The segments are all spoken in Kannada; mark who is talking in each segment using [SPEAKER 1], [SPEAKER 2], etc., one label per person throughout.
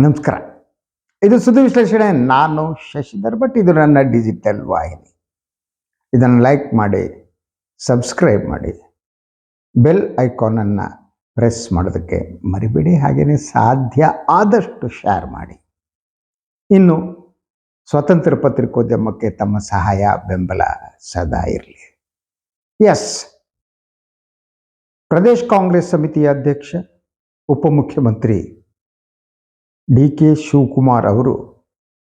[SPEAKER 1] ನಮಸ್ಕಾರ. ಇದು ಸುದ್ದಿ ವಿಶ್ಲೇಷಣೆ. ನಾನು ಶಶಿಧರ್ ಭಟ್. ಇದು ನನ್ನ ಡಿಜಿಟಲ್ ವಾಹಿನಿ. ಇದನ್ನು ಲೈಕ್ ಮಾಡಿ ಸಬ್ಸ್ಕ್ರೈಬ್ ಮಾಡಿ. ಬೆಲ್ ಐಕಾನನ್ನು ಪ್ರೆಸ್ ಮಾಡೋದಕ್ಕೆ ಮರಿಬೇಡಿ. ಹಾಗೆಯೇ ಸಾಧ್ಯ ಆದಷ್ಟು ಶೇರ್ ಮಾಡಿ. ಇನ್ನು ಸ್ವತಂತ್ರ ಪತ್ರಿಕೋದ್ಯಮಕ್ಕೆ ತಮ್ಮ ಸಹಾಯ ಬೆಂಬಲ ಸದಾ ಇರಲಿ. ಎಸ್ ಪ್ರದೇಶ್ ಕಾಂಗ್ರೆಸ್ ಸಮಿತಿಯ ಅಧ್ಯಕ್ಷ, ಉಪಮುಖ್ಯಮಂತ್ರಿ ಡಿ ಕೆ ಶಿವಕುಮಾರ್ ಅವರು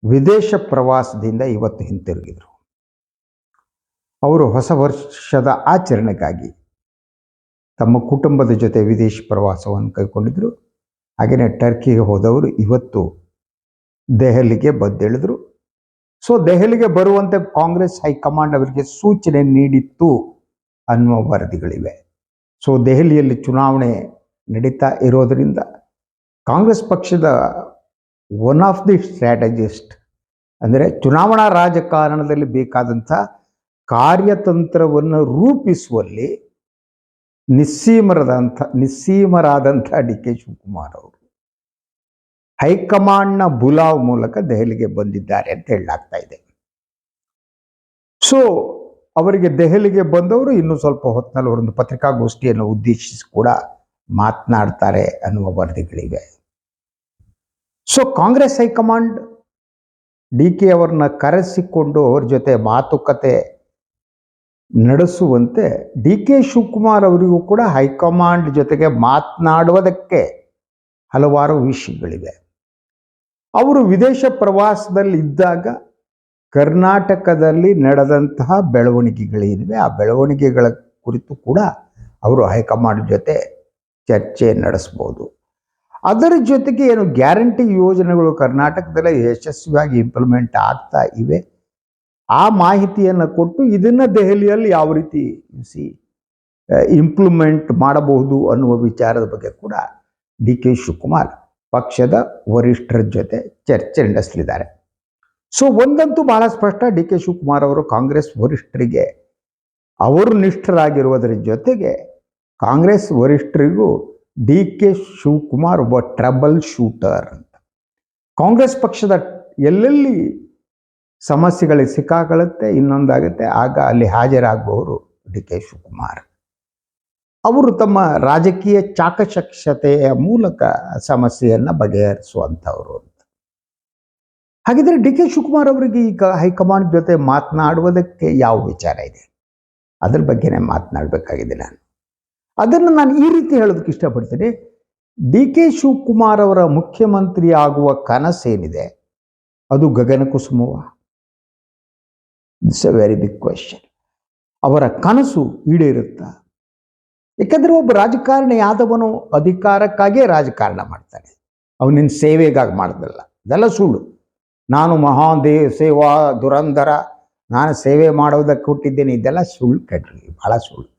[SPEAKER 1] ವಿದೇಶ ಪ್ರವಾಸದಿಂದ ಇವತ್ತು ಹಿಂತಿರುಗಿದರು. ಅವರು ಹೊಸ ವರ್ಷದ ಆಚರಣೆಗಾಗಿ ತಮ್ಮ ಕುಟುಂಬದ ಜೊತೆ ವಿದೇಶ ಪ್ರವಾಸವನ್ನು ಕೈಗೊಂಡಿದ್ದರು ಹಾಗೆಯೇ ಟರ್ಕಿಗೆ ಹೋದವರು ಇವತ್ತು ದೆಹಲಿಗೆ ಬದ್ದೆಳೆದರು ಸೊ, ದೆಹಲಿಗೆ ಬರುವಂತೆ ಕಾಂಗ್ರೆಸ್ ಹೈಕಮಾಂಡ್ ಅವರಿಗೆ ಸೂಚನೆ ನೀಡಿತ್ತು ಅನ್ನುವ ವರದಿಗಳಿವೆ. ಸೊ, ದೆಹಲಿಯಲ್ಲಿ ಚುನಾವಣೆ ನಡೀತಾ ಇರೋದರಿಂದ ಕಾಂಗ್ರೆಸ್ ಪಕ್ಷದ ಒನ್ ಆಫ್ ದಿ ಸ್ಟ್ರಾಟಜಿಸ್ಟ್ ಅಂದರೆ ಚುನಾವಣಾ ರಾಜಕಾರಣದಲ್ಲಿ ಬೇಕಾದಂಥ ಕಾರ್ಯತಂತ್ರವನ್ನು ರೂಪಿಸುವಲ್ಲಿ ನಿಸ್ಸೀಮರದಂಥ, ನಿಸ್ಸೀಮರಾದಂಥ ಡಿ ಕೆ ಶಿವಕುಮಾರ್ ಅವರು ಹೈಕಮಾಂಡ್ನ ಬುಲಾವ್ ಮೂಲಕ ದೆಹಲಿಗೆ ಬಂದಿದ್ದಾರೆ ಅಂತ ಹೇಳಲಾಗ್ತಾ ಇದೆ. ಸೊ ಅವರಿಗೆ ದೆಹಲಿಗೆ ಬಂದವರು ಇನ್ನೂ ಸ್ವಲ್ಪ ಹೊತ್ತಿನಲ್ಲಿ ಅವರೊಂದು ಪತ್ರಿಕಾಗೋಷ್ಠಿಯನ್ನು ಉದ್ದೇಶಿಸಿ ಕೂಡ ಮಾತನಾಡ್ತಾರೆ ಅನ್ನುವ ವರದಿಗಳಿವೆ. So Congress high command D K ಅವ್ರನ್ನ ಕರೆಸಿಕೊಂಡು ಅವ್ರ ಜೊತೆ ಮಾತುಕತೆ ನಡೆಸುವಂತೆ ಡಿ ಕೆ ಶಿವಕುಮಾರ್ ಅವರಿಗೂ ಕೂಡ ಹೈಕಮಾಂಡ್ ಜೊತೆಗೆ ಮಾತನಾಡುವುದಕ್ಕೆ ಹಲವಾರು ವಿಷಯಗಳಿವೆ. ಅವರು ವಿದೇಶ ಪ್ರವಾಸದಲ್ಲಿ ಇದ್ದಾಗ ಕರ್ನಾಟಕದಲ್ಲಿ ನಡೆದಂತಹ ಬೆಳವಣಿಗೆಗಳಿವೆ. ಆ ಬೆಳವಣಿಗೆಗಳ ಕುರಿತು ಕೂಡ ಅವರು ಹೈಕಮಾಂಡ್ ಜೊತೆ ಚರ್ಚೆ ನಡೆಸ್ಬೋದು. ಅದರ ಜೊತೆಗೆ ಏನು ಗ್ಯಾರಂಟಿ ಯೋಜನೆಗಳು ಕರ್ನಾಟಕದಲ್ಲಿ ಯಶಸ್ವಿಯಾಗಿ ಇಂಪ್ಲಿಮೆಂಟ್ ಆಗ್ತಾ ಇವೆ. ಆ ಮಾಹಿತಿಯನ್ನು ಕೊಟ್ಟು ಇದನ್ನು ದೆಹಲಿಯಲ್ಲಿ ಯಾವ ರೀತಿ ಸಿ ಇಂಪ್ಲಿಮೆಂಟ್ ಮಾಡಬಹುದು ಅನ್ನುವ ವಿಚಾರದ ಬಗ್ಗೆ ಕೂಡ ಡಿ ಕೆ ಶಿವಕುಮಾರ್ ಪಕ್ಷದ ವರಿಷ್ಠರ ಜೊತೆ ಚರ್ಚೆ ನಡೆಸಲಿದ್ದಾರೆ. ಸೊ ಒಂದಂತೂ ಬಹಳ ಸ್ಪಷ್ಟ, ಡಿ ಕೆ ಶಿವಕುಮಾರ್ ಅವರು ಕಾಂಗ್ರೆಸ್ ವರಿಷ್ಠರಿಗೆ ಅವರು ನಿಷ್ಠರಾಗಿರುವುದರ ಜೊತೆಗೆ ಕಾಂಗ್ರೆಸ್ ವರಿಷ್ಠರಿಗೂ ಡಿ ಕೆ ಶಿವಕುಮಾರ್ ಒಬ್ಬ ಟ್ರಬಲ್ ಶೂಟರ್ ಅಂತ. ಕಾಂಗ್ರೆಸ್ ಪಕ್ಷದ ಎಲ್ಲೆಲ್ಲಿ ಸಮಸ್ಯೆಗಳಿಗೆ ಸಿಕ್ಕಾಕೊಳ್ಳುತ್ತೆ ಇನ್ನೊಂದಾಗುತ್ತೆ, ಆಗ ಅಲ್ಲಿ ಹಾಜರಾಗುವವರು ಡಿ ಕೆ ಶಿವಕುಮಾರ್. ಅವರು ತಮ್ಮ ರಾಜಕೀಯ ಚಾಕಶಕ್ಷತೆಯ ಮೂಲಕ ಸಮಸ್ಯೆಯನ್ನು ಬಗೆಹರಿಸುವಂಥವ್ರು ಅಂತ. ಹಾಗಿದ್ರೆ ಡಿ ಕೆ ಶಿವಕುಮಾರ್ ಅವರಿಗೆ ಈಗ ಹೈಕಮಾಂಡ್ ಜೊತೆ ಮಾತನಾಡುವುದಕ್ಕೆ ಯಾವ ವಿಚಾರ ಇದೆ? ಅದ್ರ ಬಗ್ಗೆನೇ ಮಾತನಾಡಬೇಕಾಗಿದೆ ನಾನು. ಅದನ್ನು ನಾನು ಈ ರೀತಿ ಹೇಳೋದಕ್ಕೆ ಇಷ್ಟಪಡ್ತೀನಿ. ಡಿ ಕೆ ಶಿವಕುಮಾರ್ ಅವರ ಮುಖ್ಯಮಂತ್ರಿ ಆಗುವ ಕನಸೇನಿದೆ? ಅದು ಗಗನ ಕುಸುಮವ. It's a very big question ಅವರ ಕನಸು ಈಡೇರುತ್ತ? ಯಾಕಂದರೆ ಒಬ್ಬ ರಾಜಕಾರಣಿ ಯಾದವನು ಅಧಿಕಾರಕ್ಕಾಗಿಯೇ ರಾಜಕಾರಣ ಮಾಡ್ತಾನೆ. ಅವನಿನ ಸೇವೆಗಾಗಿ ಮಾಡ್ದಲ್ಲ. ಇದೆಲ್ಲ ಸುಳ್ಳು. ನಾನು ಮಹಾನ್ ದೇ, ಸೇವಾ ದುರಂಧರ ನಾನು ಸೇವೆ ಮಾಡೋದಕ್ಕೆ ಹುಟ್ಟಿದ್ದೇನೆ, ಇದೆಲ್ಲ ಸುಳ್ಳು ಕಟ್ರಿ ಬಹಳ ಸುಳ್ಳು.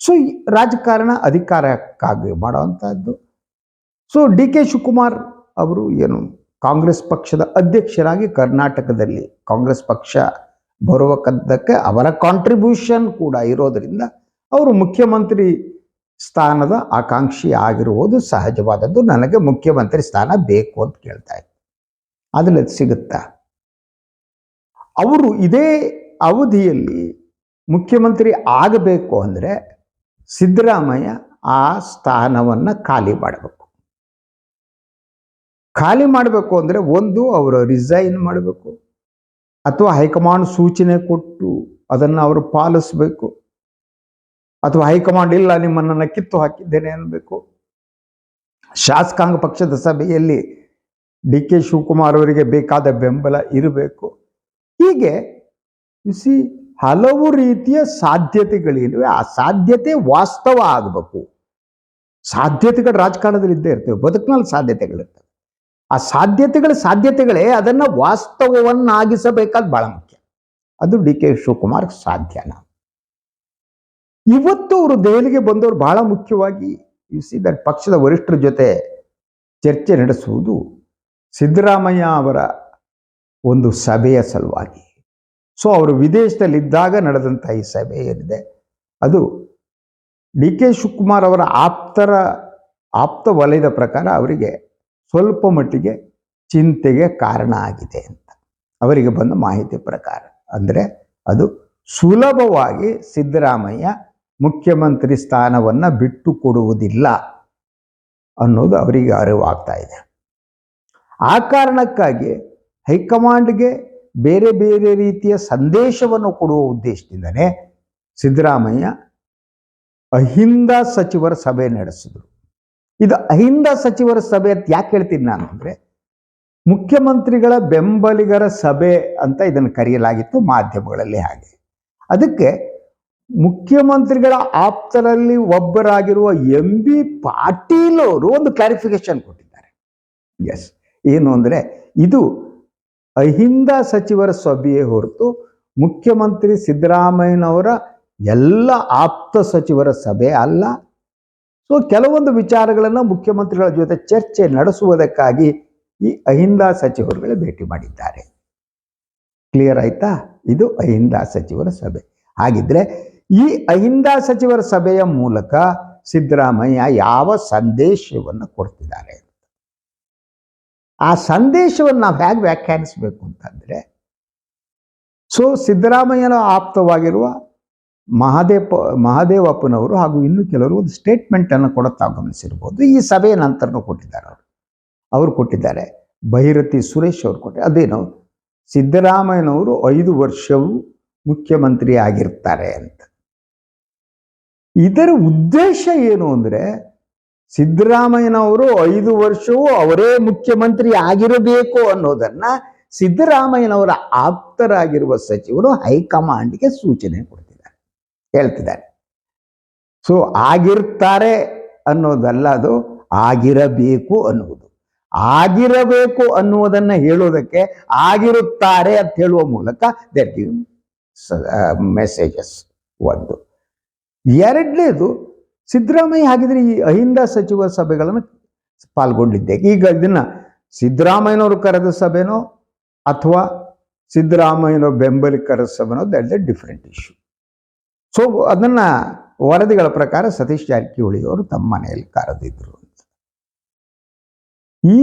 [SPEAKER 1] ಸೊ ಈ ರಾಜಕಾರಣ ಅಧಿಕಾರಕ್ಕಾಗಿ ಮಾಡುವಂಥದ್ದು ಸೊ ಡಿ ಕೆ ಶಿವಕುಮಾರ್ ಅವರು ಏನು ಕಾಂಗ್ರೆಸ್ ಪಕ್ಷದ ಅಧ್ಯಕ್ಷರಾಗಿ ಕರ್ನಾಟಕದಲ್ಲಿ ಕಾಂಗ್ರೆಸ್ ಪಕ್ಷ ಬರುವಕ್ಕದ್ದಕ್ಕೆ ಅವರ ಕಾಂಟ್ರಿಬ್ಯೂಷನ್ ಕೂಡ ಇರೋದರಿಂದ ಅವರು ಮುಖ್ಯಮಂತ್ರಿ ಸ್ಥಾನದ ಆಕಾಂಕ್ಷಿ ಆಗಿರುವುದು ಸಹಜವಾದದ್ದು. ನನಗೆ ಮುಖ್ಯಮಂತ್ರಿ ಸ್ಥಾನ ಬೇಕು ಅಂತ ಕೇಳ್ತಾ ಇತ್ತು ಅದ್ರಲ್ಲಿ ಅದು ಸಿಗುತ್ತಾ? ಅವರು ಇದೇ ಅವಧಿಯಲ್ಲಿ ಮುಖ್ಯಮಂತ್ರಿ ಆಗಬೇಕು ಅಂದರೆ ಸಿದ್ದರಾಮಯ್ಯ ಆ ಸ್ಥಾನವನ್ನು ಖಾಲಿ ಮಾಡಬೇಕು. ಖಾಲಿ ಮಾಡಬೇಕು ಅಂದರೆ ಒಂದು, ಅವರು ರಿಸೈನ್ ಮಾಡಬೇಕು, ಅಥವಾ ಹೈಕಮಾಂಡ್ ಸೂಚನೆ ಕೊಟ್ಟು ಅದನ್ನು ಅವರು ಪಾಲಿಸಬೇಕು, ಅಥವಾ ಹೈಕಮಾಂಡ್ ಇಲ್ಲ, ನಿಮ್ಮನ್ನು ಕಿತ್ತು ಹಾಕಿದ್ದೇನೆ ಅನ್ನಬೇಕು ಶಾಸಕಾಂಗ ಪಕ್ಷದ ಸಭೆಯಲ್ಲಿ ಡಿ ಕೆ ಶಿವಕುಮಾರ್ ಅವರಿಗೆ ಬೇಕಾದ ಬೆಂಬಲ ಇರಬೇಕು. ಹೀಗೆ ಸಿ ಹಲವು ರೀತಿಯ ಸಾಧ್ಯತೆಗಳಿವೆ. ಆ ಸಾಧ್ಯತೆ ವಾಸ್ತವ ಆಗಬೇಕು. ಸಾಧ್ಯತೆಗಳು ರಾಜಕಾರಣದಲ್ಲಿ ಇದ್ದೇ ಇರ್ತವೆ. ಬದುಕಿನಲ್ಲಿ ಸಾಧ್ಯತೆಗಳಿರ್ತವೆ. ಆ ಸಾಧ್ಯತೆಗಳ ಸಾಧ್ಯತೆಗಳೇ ಅದನ್ನು ವಾಸ್ತವವನ್ನಾಗಿಸಬೇಕಾದ ಬಹಳ ಮುಖ್ಯ. ಅದು ಡಿ ಕೆ ಶಿವಕುಮಾರ್ ಸಾಧ್ಯನ. ಇವತ್ತು ಅವರು ದೆಹಲಿಗೆ ಬಂದವರು ಬಹಳ ಮುಖ್ಯವಾಗಿ ಯು ಸಿ ದಟ್ ಪಕ್ಷದ ವರಿಷ್ಠರ ಜೊತೆ ಚರ್ಚೆ ನಡೆಸುವುದು ಸಿದ್ದರಾಮಯ್ಯ ಅವರ ಒಂದು ಸಭೆಯ ಸಲುವಾಗಿ. ಸೊ ಅವರು ವಿದೇಶದಲ್ಲಿದ್ದಾಗ ನಡೆದಂಥ ಈ ಸಭೆ ಏನಿದೆ? ಅದು ಡಿ ಕೆ ಶಿವಕುಮಾರ್ ಅವರ ಆಪ್ತರ, ಆಪ್ತ ವಲಯದ ಪ್ರಕಾರ ಅವರಿಗೆ ಸ್ವಲ್ಪ ಮಟ್ಟಿಗೆ ಚಿಂತೆಗೆ ಕಾರಣ ಆಗಿದೆ ಅಂತ. ಅವರಿಗೆ ಬಂದ ಮಾಹಿತಿ ಪ್ರಕಾರ. ಅಂದರೆ ಅದು ಸುಲಭವಾಗಿ ಸಿದ್ದರಾಮಯ್ಯ ಮುಖ್ಯಮಂತ್ರಿ ಸ್ಥಾನವನ್ನು ಬಿಟ್ಟು ಕೊಡುವುದಿಲ್ಲ ಅನ್ನೋದು ಅವರಿಗೆ ಅರಿವಾಗ್ತಾ ಇದೆ. ಆ ಕಾರಣಕ್ಕಾಗಿ ಹೈಕಮಾಂಡ್ಗೆ ಬೇರೆ ಬೇರೆ ರೀತಿಯ ಸಂದೇಶವನ್ನು ಕೊಡುವ ಉದ್ದೇಶದಿಂದನೇ ಸಿದ್ದರಾಮಯ್ಯ ಅಹಿಂದ ಸಚಿವರ ಸಭೆ ನಡೆಸಿದರು. ಇದು ಅಹಿಂದ ಸಚಿವರ ಸಭೆ ಅಂತ ಯಾಕೆ ಹೇಳ್ತೀನಿ ನಾನು ಅಂದರೆ ಮುಖ್ಯಮಂತ್ರಿಗಳ ಬೆಂಬಲಿಗರ ಸಭೆ ಅಂತ ಇದನ್ನು ಕರೆಯಲಾಗಿತ್ತು ಮಾಧ್ಯಮಗಳಲ್ಲಿ ಹಾಗೆ. ಅದಕ್ಕೆ ಮುಖ್ಯಮಂತ್ರಿಗಳ ಆಪ್ತರಲ್ಲಿ ಒಬ್ಬರಾಗಿರುವ ಎಂ ಬಿ ಪಾಟೀಲ್ ಅವರು ಒಂದು ಕ್ಲಾರಿಫಿಕೇಶನ್ ಕೊಟ್ಟಿದ್ದಾರೆ. ಎಸ್ ಏನು ಅಂದರೆ ಇದು ಅಹಿಂದ ಸಚಿವರ ಸಭೆಯೇ ಹೊರತು ಮುಖ್ಯಮಂತ್ರಿ ಸಿದ್ದರಾಮಯ್ಯನವರ ಎಲ್ಲ ಆಪ್ತ ಸಚಿವರ ಸಭೆ ಅಲ್ಲ. ಸೊ ಕೆಲವೊಂದು ವಿಚಾರಗಳನ್ನು ಮುಖ್ಯಮಂತ್ರಿಗಳ ಜೊತೆ ಚರ್ಚೆ ನಡೆಸುವುದಕ್ಕಾಗಿ ಈ ಅಹಿಂದ ಸಚಿವರುಗಳೇ ಭೇಟಿ ಮಾಡಿದ್ದಾರೆ. ಕ್ಲಿಯರ್ ಆಯ್ತಾ? ಇದು ಅಹಿಂದ ಸಚಿವರ ಸಭೆ. ಹಾಗಿದ್ರೆ ಈ ಅಹಿಂದ ಸಚಿವರ ಸಭೆಯ ಮೂಲಕ ಸಿದ್ದರಾಮಯ್ಯ ಯಾವ ಸಂದೇಶವನ್ನು ಕೊಡ್ತಿದ್ದಾರೆ? ಆ ಸಂದೇಶವನ್ನು ನಾವು ಹೇಗೆ ವ್ಯಾಖ್ಯಾನಿಸ್ಬೇಕು ಅಂತಂದರೆ, ಸೊ ಸಿದ್ದರಾಮಯ್ಯನ ಆಪ್ತವಾಗಿರುವ ಮಹಾದೇವ ಮಹಾದೇವಪ್ಪನವರು ಹಾಗೂ ಇನ್ನು ಕೆಲವರು ಒಂದು ಸ್ಟೇಟ್ಮೆಂಟನ್ನು ಕೊಡುತ್ತಾ ಗಮನಿಸಿರ್ಬೋದು. ಈ ಸಭೆಯ ನಂತರನೂ ಕೊಟ್ಟಿದ್ದಾರೆ ಅವರು. ಅವರು ಕೊಟ್ಟಿದ್ದಾರೆ. ಭೈರತಿ ಸುರೇಶ್ ಅವರು ಕೊಟ್ಟೆ, ಅದೇನು ಸಿದ್ದರಾಮಯ್ಯನವರು ಐದು ವರ್ಷವೂ ಮುಖ್ಯಮಂತ್ರಿ ಆಗಿರ್ತಾರೆ ಅಂತ. ಇದರ ಉದ್ದೇಶ ಏನು ಅಂದರೆ ಸಿದ್ದರಾಮಯ್ಯನವರು ಐದು ವರ್ಷವೂ ಅವರೇ ಮುಖ್ಯಮಂತ್ರಿ ಆಗಿರಬೇಕು ಅನ್ನೋದನ್ನ ಸಿದ್ದರಾಮಯ್ಯನವರ ಆಪ್ತರಾಗಿರುವ ಸಚಿವರು ಹೈಕಮಾಂಡ್ಗೆ ಸೂಚನೆ ಕೊಡ್ತಿದ್ದಾರೆ, ಹೇಳ್ತಿದ್ದಾರೆ. ಸೊ ಆಗಿರ್ತಾರೆ ಅನ್ನೋದಲ್ಲ ಅದು, ಆಗಿರಬೇಕು ಅನ್ನುವುದು. ಆಗಿರಬೇಕು ಅನ್ನುವುದನ್ನ ಹೇಳೋದಕ್ಕೆ ಆಗಿರುತ್ತಾರೆ ಅಂತ ಹೇಳುವ ಮೂಲಕ ದಟ್ ಗಿವ್ ಮೆಸೇಜಸ್ ಒಂದು. ಎರಡನೇದು ಸಿದ್ದರಾಮಯ್ಯ ಹಾಗಿದ್ರೆ ಈ ಅಹಿಂದ ಸಚಿವ ಸಭೆಗಳನ್ನು ಪಾಲ್ಗೊಂಡಿದ್ದೆ. ಈಗ ಇದನ್ನ ಸಿದ್ದರಾಮಯ್ಯನವರು ಕರೆದ ಸಭೆನೋ ಅಥವಾ ಸಿದ್ದರಾಮಯ್ಯನವ್ರ ಬೆಂಬಲಿಗರ ಸಭೆನೋ, that the different issue. So ಅದನ್ನ ವರದಿಗಳ ಪ್ರಕಾರ ಸತೀಶ್ ಜಾರಕಿಹೊಳಿ ಅವರು ತಮ್ಮ ಮನೆಯಲ್ಲಿ ಕರೆದಿದ್ರು ಅಂತ. ಈ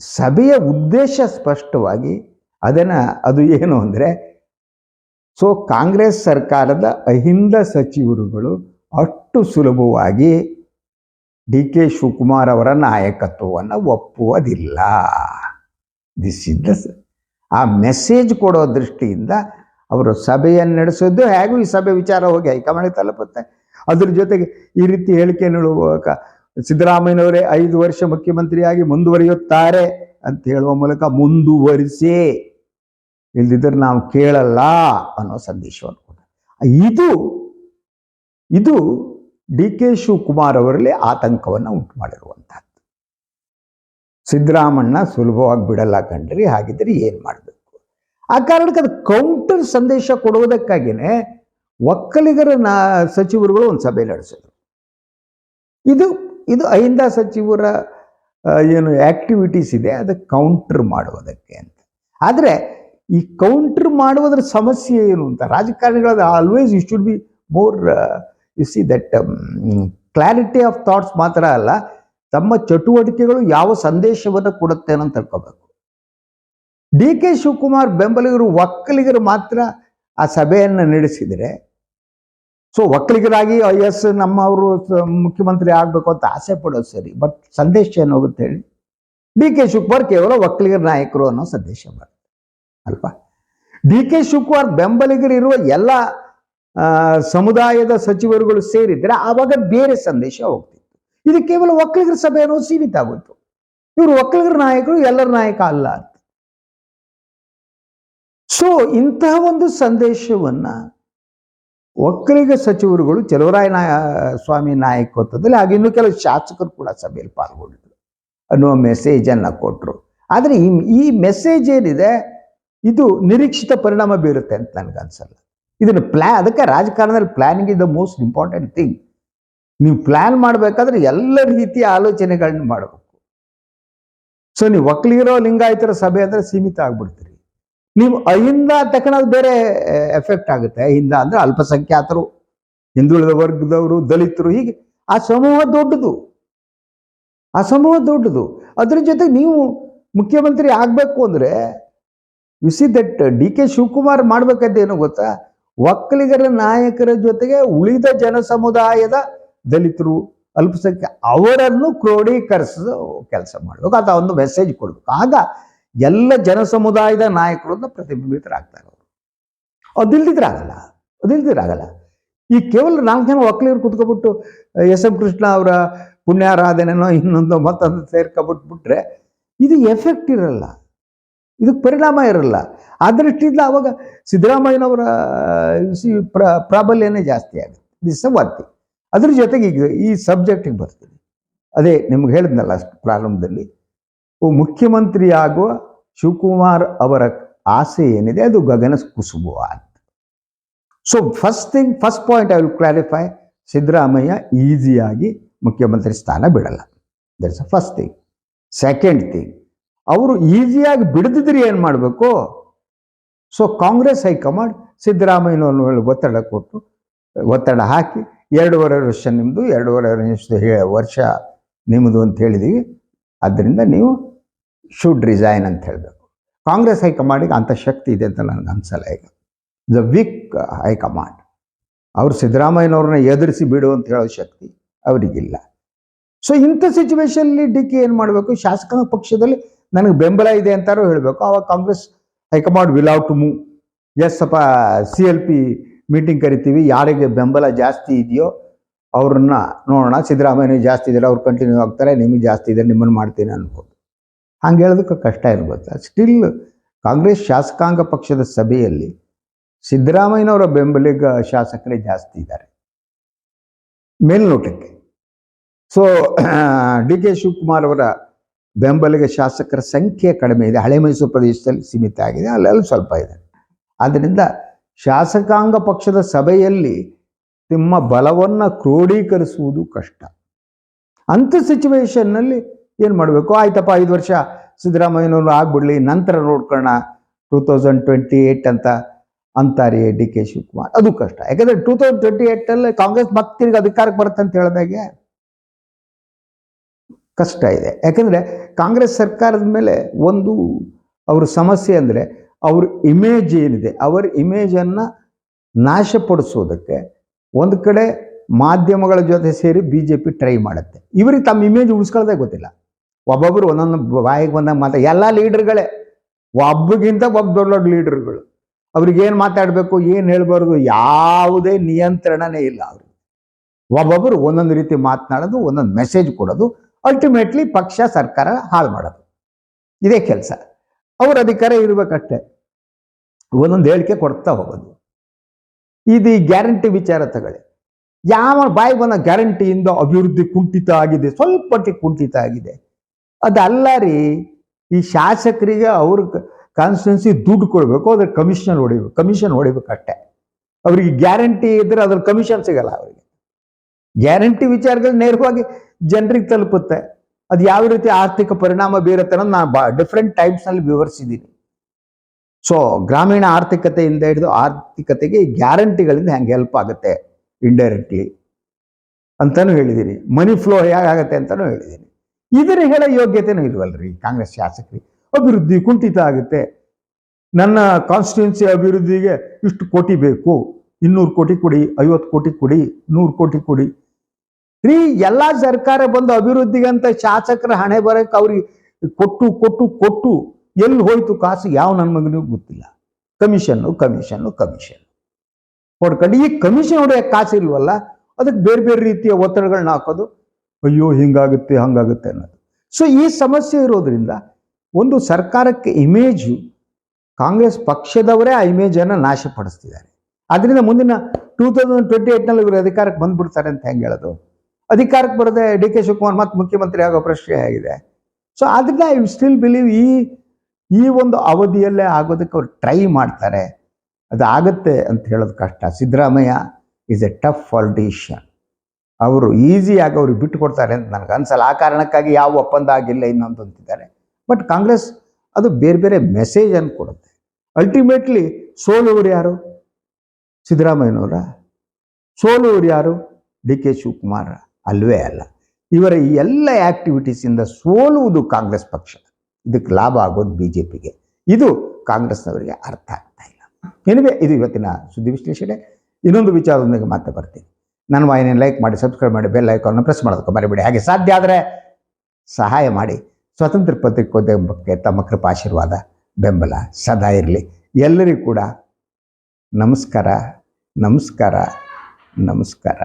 [SPEAKER 1] ಸಭೆಯ ಉದ್ದೇಶ ಸ್ಪಷ್ಟವಾಗಿ ಅದನ್ನ ಅದು ಏನು ಅಂದರೆ ಸೊ ಕಾಂಗ್ರೆಸ್ ಸರ್ಕಾರದ ಅಹಿಂದ ಸಚಿವರುಗಳು ಅಷ್ಟು ಸುಲಭವಾಗಿ ಡಿ ಕೆ ಶಿವಕುಮಾರ್ ಅವರ ನಾಯಕತ್ವವನ್ನು ಒಪ್ಪುವುದಿಲ್ಲ. This is the a message ಕೊಡೋ ದೃಷ್ಟಿಯಿಂದ ಅವರು ಸಭೆಯನ್ನು ನಡೆಸೋದು ಹೇಗೂ ಈ ಸಭೆ ವಿಚಾರ ಹೋಗಿ ಹೈಕಮಾಂಡ್ ತಲುಪುತ್ತೆ. ಅದ್ರ ಜೊತೆಗೆ ಈ ರೀತಿ ಹೇಳಿಕೆ ನೀಡುವಾಗ ಸಿದ್ದರಾಮಯ್ಯನವರೇ ಐದು ವರ್ಷ ಮುಖ್ಯಮಂತ್ರಿಯಾಗಿ ಮುಂದುವರಿಯುತ್ತಾರೆ ಅಂತ ಹೇಳುವ ಮೂಲಕ ಮುಂದುವರಿಸಿ ಇಲ್ದಿದ್ರೆ ನಾವು ಕೇಳಲ್ಲ ಅನ್ನೋ ಸಂದೇಶವನ್ನು ಕೊಡ ಇದು ಇದು ಡಿ ಕೆ ಶಿವಕುಮಾರ್ ಅವರಲ್ಲಿ ಆತಂಕವನ್ನು ಉಂಟು ಮಾಡಿರುವಂತಹದ್ದು ಸಿದ್ದರಾಮಣ್ಣ ಸುಲಭವಾಗಿ ಬಿಡಲ್ಲ ಕಂಡ್ರಿ ಹಾಗಿದ್ರೆ ಏನು ಮಾಡಬೇಕು? ಆ ಕಾರಣಕ್ಕೆ ಅದು ಕೌಂಟರ್ ಸಂದೇಶ ಕೊಡುವುದಕ್ಕಾಗಿಯೇ ಒಕ್ಕಲಿಗರ ನಾ, ಸಚಿವರುಗಳು ಒಂದು ಸಭೆ ನಡೆಸಿದ್ರು. ಇದು ಇದು ಅಹಿಂದ ಸಚಿವರ ಏನು ಆಕ್ಟಿವಿಟೀಸ್ ಇದೆ ಅದಕ್ಕೆ ಕೌಂಟರ್ ಮಾಡುವುದಕ್ಕೆ ಅಂತ. ಆದರೆ ಈ ಕೌಂಟರ್ ಮಾಡುವುದರ ಸಮಸ್ಯೆ ಏನು ಅಂತ ರಾಜಕಾರಣಿಗಳಾದ always you should be more you see that clarity of thoughts ಮಾತ್ರ ಅಲ್ಲ, ತಮ್ಮ ಚಟುವಟಿಕೆಗಳು ಯಾವ ಸಂದೇಶವನ್ನು ಕೊಡುತ್ತೆ ಅನ್ನೋ ತಿಳ್ಕೋಬೇಕು. ಡಿ ಕೆ ಶಿವಕುಮಾರ್ ಬೆಂಬಲಿಗರು ಒಕ್ಕಲಿಗರು ಮಾತ್ರ ಆ ಸಭೆಯನ್ನು ನಡೆಸಿದರೆ, ಸೊ ಒಕ್ಕಲಿಗರಾಗಿ ಎಸ್ ನಮ್ಮವರು ಮುಖ್ಯಮಂತ್ರಿ ಆಗಬೇಕು ಅಂತ ಆಸೆ ಪಡೋದು ಸರಿ, ಬಟ್ ಸಂದೇಶ ಏನಾಗುತ್ತೆ ಹೇಳಿ, ಡಿ ಕೆ ಶಿವಕುಮಾರ್ ಕೇವಲ ಒಕ್ಕಲಿಗರ ನಾಯಕರು ಅನ್ನೋ ಸಂದೇಶ ಬರುತ್ತೆ, ಅಲ್ವಾ? ಡಿ ಕೆ ಶಿವಕುಮಾರ್ ಬೆಂಬಲಿಗರಿರುವ ಎಲ್ಲ ಸಮುದಾಯದ ಸಚಿವರುಗಳು ಸೇರಿದ್ರೆ ಆವಾಗ ಬೇರೆ ಸಂದೇಶ ಹೋಗ್ತಿತ್ತು. ಇದು ಕೇವಲ ಒಕ್ಕಲಿಗರ ಸಭೆ ಅನ್ನೋದು ಸೀಮಿತ ಆಗೋಯ್ತು. ಇವರು ಒಕ್ಕಲಿಗರ ನಾಯಕರು, ಎಲ್ಲರ ನಾಯಕ ಅಲ್ಲ ಅಂತ. ಸೊ ಇಂತಹ ಒಂದು ಸಂದೇಶವನ್ನ ಒಕ್ಕಲಿಗ ಸಚಿವರುಗಳು, ಚಲುವರಾಯ ನಾಯ, ಸ್ವಾಮಿ ನಾಯಕತ್ವದಲ್ಲಿ, ಹಾಗೆ ಇನ್ನೂ ಕೆಲವು ಶಾಸಕರು ಕೂಡ ಸಭೆಯಲ್ಲಿ ಪಾಲ್ಗೊಂಡಿದ್ರು. ಅನ್ನುವ ಮೆಸೇಜನ್ನು ಕೊಟ್ಟರು ಆದರೆ ಈ ಈ ಮೆಸೇಜ್ ಏನಿದೆ, ಇದು ನಿರೀಕ್ಷಿತ ಪರಿಣಾಮ ಬೀರುತ್ತೆ ಅಂತ ನನಗನ್ಸಲ್ಲ. ಇದನ್ನು ಪ್ಲಾ ಅದಕ್ಕೆ ರಾಜಕಾರಣದಲ್ಲಿ planning is the most important thing ನೀವು ಪ್ಲಾನ್ ಮಾಡಬೇಕಾದ್ರೆ ಎಲ್ಲ ರೀತಿಯ ಆಲೋಚನೆಗಳನ್ನ ಮಾಡಬೇಕು. ಸೊ ನೀವು ಒಕ್ಕಲಿಗರೋ ಲಿಂಗಾಯತರ ಸಭೆ ಅಂದ್ರೆ ಸೀಮಿತ ಆಗ್ಬಿಡ್ತೀರಿ. ನೀವು ಅಹಿಂದ ತಕ್ಷಣ ಬೇರೆ ಎಫೆಕ್ಟ್ ಆಗುತ್ತೆ. ಅಹಿಂದ ಅಂದ್ರೆ ಅಲ್ಪಸಂಖ್ಯಾತರು, ಹಿಂದುಳಿದ ವರ್ಗದವರು, ದಲಿತರು, ಹೀಗೆ. ಆ ಸಮೂಹ ದೊಡ್ಡದು. ಆ ಸಮೂಹ ದೊಡ್ಡದು. ಅದ್ರ ಜೊತೆ ನೀವು ಮುಖ್ಯಮಂತ್ರಿ ಆಗಬೇಕು ಅಂದರೆ you see that D K Shivakumar ಮಾಡ್ಬೇಕಾದ್ದೇನೋ ಗೊತ್ತಾ? ಒಕ್ಕಲಿಗರ ನಾಯಕರ ಜೊತೆಗೆ ಉಳಿದ ಜನ ಸಮುದಾಯದ ದಲಿತರು ಅಲ್ಪಸಂಖ್ಯೆ ಅವರನ್ನು ಕ್ರೋಢೀಕರಿಸೋ ಕೆಲಸ ಮಾಡಬೇಕು. ಅಥವಾ ಒಂದು ಮೆಸೇಜ್ ಕೊಡಬೇಕು. ಆಗ ಎಲ್ಲ ಜನ ಸಮುದಾಯದ ನಾಯಕರನ್ನ ಪ್ರತಿಬಿಂಬಿತರಾಗ್ತಾರೆ ಅವರು. ಅದಿಲ್ದಿದ್ರಾಗಲ್ಲ ಅದಿಲ್ದಿದ್ರಾಗಲ್ಲ ಈ ಕೇವಲ ನಾಲ್ಕು ಜನ ಒಕ್ಕಲಿಗರು ಕುತ್ಕೊಬಿಟ್ಟು, ಎಸ್ ಎಂ ಕೃಷ್ಣ ಅವರ ಪುಣ್ಯಾರಾಧನೆನೋ ಇನ್ನೊಂದು ಮತ್ತೊಂದು ಸೇರ್ಕೊಬಿಟ್ಬಿಟ್ರೆ, ಇದು ಎಫೆಕ್ಟ್ ಇರಲ್ಲ. ಇದಕ್ಕೆ ಪರಿಣಾಮ ಇರಲ್ಲ. ಆ ದೃಷ್ಟಿಯಿಂದ ಅವಾಗ ಸಿದ್ದರಾಮಯ್ಯನವರ ಪ್ರ, ಪ್ರಾಬಲ್ಯನೇ ಜಾಸ್ತಿ ಆಗುತ್ತೆ. ದಿಸ್ ಒನ್ ಥಿಂಗ್ ಅದ್ರ ಜೊತೆಗೆ ಈಗ ಈ ಸಬ್ಜೆಕ್ಟಿಗೆ ಬರ್ತೀನಿ ಅದೇ ನಿಮ್ಗೆ ಹೇಳಿದ್ನಲ್ಲ ಅಷ್ಟು ಪ್ರಾರಂಭದಲ್ಲಿ ಮುಖ್ಯಮಂತ್ರಿ ಆಗುವ ಶಿವಕುಮಾರ್ ಅವರ ಆಸೆ ಏನಿದೆ, ಅದು ಗಗನ ಕುಸುಬು ಅಂತ so first thing first point I will clarify Siddaramaiah ಈಸಿಯಾಗಿ ಮುಖ್ಯಮಂತ್ರಿ ಸ್ಥಾನ ಬಿಡಲ್ಲ. That's a first thing second thing ಅವರು ಈಸಿಯಾಗಿ ಬಿಡದಿದ್ರೆ ಏನು ಮಾಡಬೇಕು? ಸೊ ಕಾಂಗ್ರೆಸ್ ಹೈಕಮಾಂಡ್ ಹೇಳಿ ಒತ್ತಡ ಕೊಟ್ಟು, ಒತ್ತಡ ಹಾಕಿ, ಎರಡೂವರೆ ವರ್ಷ ನಿಮ್ಮದು ಎರಡೂವರೆ ನಿಮಿಷದ ವರ್ಷ ನಿಮ್ಮದು ಅಂತ ಹೇಳಿದೀವಿ. ಅದರಿಂದ ನೀವು ಶುಡ್ ರಿಸೈನ್ ಅಂತ ಹೇಳಬೇಕು. ಕಾಂಗ್ರೆಸ್ ಹೈಕಮಾಂಡಿಗೆ ಅಂಥ ಶಕ್ತಿ ಇದೆ ಅಂತ ನನಗೆ ಅನ್ಸಲ್ಲ ಈಗ. The weak high command. ಅವರು ಸಿದ್ದರಾಮಯ್ಯನವ್ರನ್ನ ಎದುರಿಸಿ ಬಿಡು ಅಂತ ಹೇಳೋ ಶಕ್ತಿ ಅವರಿಗಿಲ್ಲ. ಸೊ ಇಂಥ ಸಿಚುವೇಶನ್ಲಿ ಡಿ ಕೆ ಏನು ಮಾಡಬೇಕು? ಶಾಸಕಾಂಗ ಪಕ್ಷದಲ್ಲಿ ನನಗೆ ಬೆಂಬಲ ಇದೆ ಅಂತಾರು ಹೇಳಬೇಕು. ಅವಾಗ Congress, high command will to move yes ಅಪ್ಪ ಸಿ ಎಲ್ ಪಿ ಮೀಟಿಂಗ್ ಕರಿತೀವಿ. ಯಾರಿಗೆ ಬೆಂಬಲ ಜಾಸ್ತಿ ಇದೆಯೋ ಅವ್ರನ್ನ ನೋಡೋಣ. ಸಿದ್ದರಾಮಯ್ಯ ಜಾಸ್ತಿ ಇದ್ದಾರೆ. ಅವ್ರು ಕಂಟಿನ್ಯೂ ಆಗ್ತಾರೆ. ನಿಮಗೆ ಜಾಸ್ತಿ ಇದೆ. ನಿಮ್ಮನ್ನು ಮಾಡ್ತೀನಿ ಅನ್ಬೋದು. ಹಂಗೆ ಹೇಳೋದಕ್ಕೆ ಕಷ್ಟ ಇರ್ಬೋದು ಸ್ಟಿಲ್ ಕಾಂಗ್ರೆಸ್ ಶಾಸಕಾಂಗ ಪಕ್ಷದ ಸಭೆಯಲ್ಲಿ ಸಿದ್ದರಾಮಯ್ಯನವರ ಬೆಂಬಲಿಗ ಶಾಸಕರೇ ಜಾಸ್ತಿ ಇದ್ದಾರೆ. ಮೇಲ್ನೋಟಕ್ಕೆ. ಸೊ ಡಿ ಕೆ ಶಿವಕುಮಾರ್ ಅವರ ಬೆಂಬಲಿಗೆ ಶಾಸಕರ ಸಂಖ್ಯೆ ಕಡಿಮೆ ಇದೆ. ಹಳೆ ಮೈಸೂರು ಪ್ರದೇಶದಲ್ಲಿ ಸೀಮಿತ ಆಗಿದೆ. ಅಲ್ಲೆಲ್ಲ ಸ್ವಲ್ಪ ಇದೆ. ಆದ್ದರಿಂದ ಶಾಸಕಾಂಗ ಪಕ್ಷದ ಸಭೆಯಲ್ಲಿ ನಿಮ್ಮ ಬಲವನ್ನು ಕ್ರೋಢೀಕರಿಸುವುದು ಕಷ್ಟ. ಅಂಥ ಸಿಚುವೇಶನ್ನಲ್ಲಿ ಏನು ಮಾಡಬೇಕು? ಆಯ್ತಪ್ಪ, ಐದು ವರ್ಷ ಸಿದ್ದರಾಮಯ್ಯನವರು ಆಗ್ಬಿಡ್ಲಿ, ನಂತರ ನೋಡ್ಕೋಣ ಟೂ ತೌಸಂಡ್ ಟ್ವೆಂಟಿ ಏಯ್ಟ್ ಅಂತ ಅಂತಾರೆ ಡಿ ಕೆ ಶಿವಕುಮಾರ್ ಅದು ಕಷ್ಟ. ಯಾಕಂದರೆ ಟೂ ತೌಸಂಡ್ ಟ್ವೆಂಟಿ ಏಯ್ಟಲ್ಲಿ ಕಾಂಗ್ರೆಸ್ ಮತ್ತೆ ಅಧಿಕಾರಕ್ಕೆ ಬರುತ್ತೆ ಅಂತ ಹೇಳಿದಾಗೆ ಕಷ್ಟ ಇದೆ. ಯಾಕೆಂದರೆ ಕಾಂಗ್ರೆಸ್ ಸರ್ಕಾರದ ಮೇಲೆ ಒಂದು ಅವ್ರ ಸಮಸ್ಯೆ ಅಂದರೆ ಅವ್ರ ಇಮೇಜ್ ಏನಿದೆ, ಅವರ ಇಮೇಜನ್ನು ನಾಶಪಡಿಸೋದಕ್ಕೆ ಒಂದು ಕಡೆ ಮಾಧ್ಯಮಗಳ ಜೊತೆ ಸೇರಿ ಬಿ ಜೆ ಪಿ ಟ್ರೈ ಮಾಡುತ್ತೆ. ಇವರಿಗೆ ತಮ್ಮ ಇಮೇಜ್ ಉಳಿಸ್ಕೊಳ್ಳೋದೇ ಗೊತ್ತಿಲ್ಲ. ಒಬ್ಬೊಬ್ಬರು ಒಂದೊಂದು ಬಾಯಿಗೆ ಬಂದಾಗ ಮಾತಾ ಎಲ್ಲ ಲೀಡರ್ಗಳೇ ಒಬ್ಬಗಿಂತ ಒಬ್ಬ ದೊಡ್ಡ ದೊಡ್ಡ ಲೀಡರ್ಗಳು ಅವ್ರಿಗೆ ಏನು ಮಾತಾಡಬೇಕು, ಏನು ಹೇಳ್ಬಾರ್ದು ಯಾವುದೇ ನಿಯಂತ್ರಣನೇ ಇಲ್ಲ ಅವ್ರಿಗೆ. ಒಬ್ಬೊಬ್ಬರು ಒಂದೊಂದು ರೀತಿ ಮಾತನಾಡೋದು, ಒಂದೊಂದು ಮೆಸೇಜ್ ಕೊಡೋದು ಅಲ್ಟಿಮೇಟ್ಲಿ ಪಕ್ಷ ಸರ್ಕಾರ ಹಾಳು ಮಾಡೋದು. ಇದೇ ಕೆಲಸ. ಅವ್ರ ಅಧಿಕಾರ ಇರಬೇಕಷ್ಟೇ. ಒಂದೊಂದು ಹೇಳಿಕೆ ಕೊಡ್ತಾ ಹೋಗೋದು. ಇದು ಗ್ಯಾರಂಟಿ ವಿಚಾರ ತಗೊಳ್ಳಿ. ಯಾವ ಬಾಯಿ ಬಂದ ಗ್ಯಾರಂಟಿಯಿಂದ ಅಭಿವೃದ್ಧಿ ಕುಂಠಿತ ಆಗಿದೆ ಸ್ವಲ್ಪ ಮಟ್ಟಿಗೆ ಕುಂಠಿತ ಆಗಿದೆ. ಅದಲ್ಲ ರೀ, ಈ ಶಾಸಕರಿಗೆ ಅವ್ರ ಕಾನ್ಸ್ಟಿಟ್ಯೂನ್ಸಿ ದುಡ್ಡು ಕೊಡಬೇಕು, ಅದ್ರ ಕಮಿಷನ್ ಹೊಡಿಬೇಕು ಕಮಿಷನ್ ಹೊಡಿಬೇಕಷ್ಟೆ. ಅಷ್ಟೇ ಅವ್ರಿಗೆ ಗ್ಯಾರಂಟಿ ಇದ್ರೆ ಅದ್ರ ಕಮಿಷನ್ ಸಿಗಲ್ಲ ಅವರಿಗೆ. ಗ್ಯಾರಂಟಿ ವಿಚಾರಗಳು ನೇರವಾಗಿ ಜನರಿಗೆ ತಲುಪುತ್ತೆ. ಅದು ಯಾವ ರೀತಿ ಆರ್ಥಿಕ ಪರಿಣಾಮ ಬೀರುತ್ತೆ ಅನ್ನೋದು ನಾನು ಬಾ ಡಿಫ್ರೆಂಟ್ ಟೈಪ್ಸ್ನಲ್ಲಿ ವಿವರಿಸಿದ್ದೀನಿ ಸೊ ಗ್ರಾಮೀಣ ಆರ್ಥಿಕತೆಯಿಂದ ಹಿಡಿದು ಆರ್ಥಿಕತೆಗೆ ಗ್ಯಾರಂಟಿಗಳಿಂದ ಹೆಂಗೆ ಹೆಲ್ಪ್ ಆಗುತ್ತೆ? ಇಂಡೈರೆಕ್ಟ್ಲಿ ಅಂತಾನು ಹೇಳಿದ್ದೀನಿ ಮನಿ ಫ್ಲೋ ಹೇಗಾಗತ್ತೆ ಅಂತಾನು ಹೇಳಿದ್ದೀನಿ ಇದನ್ನ ಹೇಳೋ ಯೋಗ್ಯತೆನೂ ಇಲ್ವಲ್ರಿ ಕಾಂಗ್ರೆಸ್ ಶಾಸಕರಿಗೆ ಅಭಿವೃದ್ಧಿ ಕುಂಠಿತ ಆಗುತ್ತೆ. ನನ್ನ ಕಾನ್ಸ್ಟಿಟ್ಯೂನ್ಸಿ ಅಭಿವೃದ್ಧಿಗೆ ಇಷ್ಟು ಕೋಟಿ ಬೇಕು. ಇನ್ನೂರು ಕೋಟಿ ಕೊಡಿ, ಐವತ್ತು ಕೋಟಿ ಕೊಡಿ, ನೂರು ಕೋಟಿ ಕೊಡಿ. ರೀ ಎಲ್ಲಾ ಸರ್ಕಾರ ಬಂದು ಅಭಿವೃದ್ಧಿಗಂತ ಶಾಸಕರ ಹಣೆ ಬರಕ್ಕೆ ಅವ್ರಿಗೆ ಕೊಟ್ಟು ಕೊಟ್ಟು ಕೊಟ್ಟು ಎಲ್ಲಿ ಹೋಯ್ತು ಕಾಸು ಯಾವ ನನ್ನ ಮಗನಿಗೂ ಗೊತ್ತಿಲ್ಲ. ಕಮಿಷನ್ನು ಕಮಿಷನ್ನು ಕಮಿಷನ್ ಹೊಡ್ಕೊಂಡು ಈ ಕಮಿಷನ್ ಹೊಡೆಯಕ್ಕೆ ಕಾಸು ಇಲ್ವಲ್ಲ, ಅದಕ್ಕೆ ಬೇರೆ ಬೇರೆ ರೀತಿಯ ಒತ್ತಡಗಳನ್ನ ಹಾಕೋದು. ಅಯ್ಯೋ, ಹಿಂಗಾಗುತ್ತೆ, ಹಂಗಾಗುತ್ತೆ ಅನ್ನೋದು. ಸೊ ಈ ಸಮಸ್ಯೆ ಇರೋದ್ರಿಂದ ಒಂದು ಸರ್ಕಾರಕ್ಕೆ ಇಮೇಜು ಕಾಂಗ್ರೆಸ್ ಪಕ್ಷದವರೇ ಆ ಇಮೇಜನ್ನು ನಾಶಪಡಿಸ್ತಿದ್ದಾರೆ. ಅದರಿಂದ ಮುಂದಿನ ಟೂ ತೌಸಂಡ್ ಟ್ವೆಂಟಿ ಏಟ್ನಲ್ಲಿ ಇವರು ಅಧಿಕಾರಕ್ಕೆ ಬಂದ್ಬಿಡ್ತಾರೆ ಅಂತ ಹೆಂಗೆ ಹೇಳೋದು? ಅಧಿಕಾರಕ್ಕೆ ಬರದೆ ಡಿ ಕೆ ಶಿವಕುಮಾರ್ ಮತ್ತೆ ಮುಖ್ಯಮಂತ್ರಿ ಆಗೋ ಪ್ರಶ್ನೆ ಆಗಿದೆ. ಸೊ ಅದನ್ನ ಐ ಸ್ಟಿಲ್ ಬಿಲೀವ್ ಈ ಈ ಒಂದು ಅವಧಿಯಲ್ಲೇ ಆಗೋದಕ್ಕೆ ಅವ್ರು ಟ್ರೈ ಮಾಡ್ತಾರೆ. ಅದು ಆಗುತ್ತೆ ಅಂತ ಹೇಳೋದು ಕಷ್ಟ. Siddaramaiah is a tough politician ಅವರು ಈಸಿಯಾಗಿ ಅವ್ರಿಗೆ ಬಿಟ್ಟು ಕೊಡ್ತಾರೆ ಅಂತ ನನಗೆ ಅನ್ಸಲ್ಲ. ಆ ಕಾರಣಕ್ಕಾಗಿ ಯಾವ ಒಪ್ಪಂದ ಆಗಿಲ್ಲ ಇನ್ನೊಂದು ಅಂತಿದ್ದಾರೆ. ಬಟ್ ಕಾಂಗ್ರೆಸ್ ಅದು ಬೇರೆ ಬೇರೆ ಮೆಸೇಜನ್ನು ಕೊಡುತ್ತೆ. ಅಲ್ಟಿಮೇಟ್ಲಿ ಸೋಲುವರು ಯಾರು? ಸಿದ್ದರಾಮಯ್ಯನವರ? ಸೋಲುವರು ಯಾರು? D K Shivakumar. ಅಲ್ವೇ ಅಲ್ಲ. ಇವರ ಈ ಎಲ್ಲ ಆ್ಯಕ್ಟಿವಿಟೀಸಿಂದ ಸೋಲುವುದು ಕಾಂಗ್ರೆಸ್ ಪಕ್ಷ. ಇದಕ್ಕೆ ಲಾಭ ಆಗೋದು ಬಿ ಜೆ ಪಿಗೆ ಇದು ಕಾಂಗ್ರೆಸ್ನವರಿಗೆ ಅರ್ಥ ಆಗ್ತಾ ಇಲ್ಲ. ಏನಿವೆ ಇದು ಇವತ್ತಿನ ಸುದ್ದಿ ವಿಶ್ಲೇಷಣೆ. ಇನ್ನೊಂದು ವಿಚಾರದೊಂದಿಗೆ ಮತ್ತೆ ಬರ್ತೀನಿ. ನನ್ನ ವಾಹಿನಿಯನ್ನು ಲೈಕ್ ಮಾಡಿ ಸಬ್ಸ್ಕ್ರೈಬ್ ಮಾಡಿ ಬೆಲ್ ಐಕಾನ್ನ ಪ್ರೆಸ್ ಮಾಡೋದಕ್ಕೆ ಮರಿಬೇಡಿ. ಹಾಗೆ ಸಾಧ್ಯ ಆದರೆ ಸಹಾಯ ಮಾಡಿ. ಸ್ವತಂತ್ರ ಪತ್ರಿಕೋದ್ಯಮಕ್ಕೆ ತಮ್ಮ ಕೃಪಾಶೀರ್ವಾದ ಬೆಂಬಲ ಸದಾ ಇರಲಿ. ಎಲ್ಲರಿಗೂ ಕೂಡ ನಮಸ್ಕಾರ ನಮಸ್ಕಾರ ನಮಸ್ಕಾರ.